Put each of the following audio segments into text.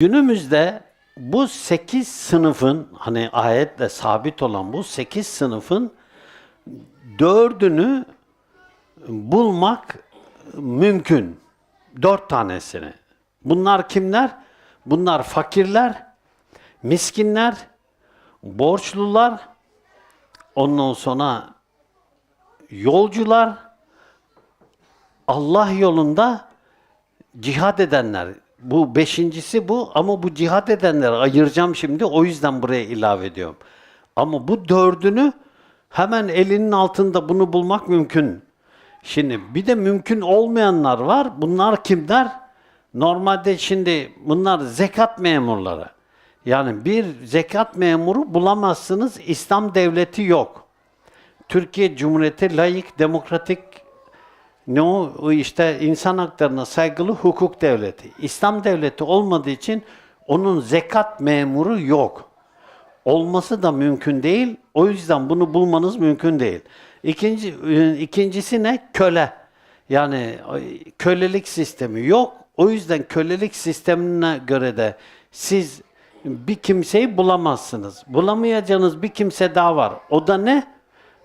Günümüzde bu sekiz sınıfın hani ayetle sabit olan bu sekiz sınıfın dördünü bulmak mümkün. Dört tanesini. Bunlar kimler? Bunlar fakirler, miskinler, borçlular, ondan sonra yolcular, Allah yolunda cihad edenler. Bu beşincisi bu ama bu cihad edenleri ayıracağım şimdi. O yüzden buraya ilave ediyorum. Ama bu dördünü hemen elinin altında bunu bulmak mümkün. Şimdi bir de mümkün olmayanlar var. Bunlar kimler? Normalde şimdi bunlar zekat memurları. Yani bir zekat memuru bulamazsınız. İslam devleti yok. Türkiye Cumhuriyeti layık, demokratik ne o, işte insan haklarına saygılı hukuk devleti. İslam devleti olmadığı için onun zekat memuru yok. Olması da mümkün değil. O yüzden bunu bulmanız mümkün değil. İkinci, e, ikincisi ne? Köle. Yani ay, kölelik sistemi yok. O yüzden kölelik sistemine göre de siz bir kimseyi bulamazsınız. Bulamayacağınız bir kimse daha var. O da ne?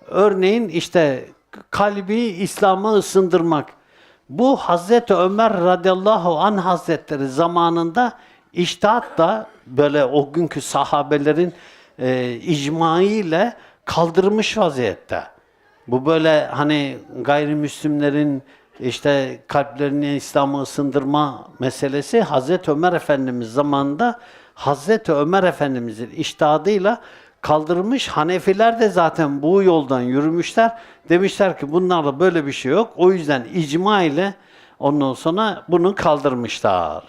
Örneğin işte kalbi İslam'a ısındırmak. Bu Hazreti Ömer radıyallahu an hazretleri zamanında iştihatla böyle o günkü sahabelerin e, icmaiyle kaldırmış vaziyette. Bu böyle hani gayrimüslimlerin işte kalplerini İslam'a ısındırma meselesi Hazreti Ömer Efendimiz zamanında Hazreti Ömer Efendimizin iştihadıyla kaldırmış. Hanefiler de zaten bu yoldan yürümüşler. Demişler ki bunlarda böyle bir şey yok. O yüzden icma ile ondan sonra bunu kaldırmışlar.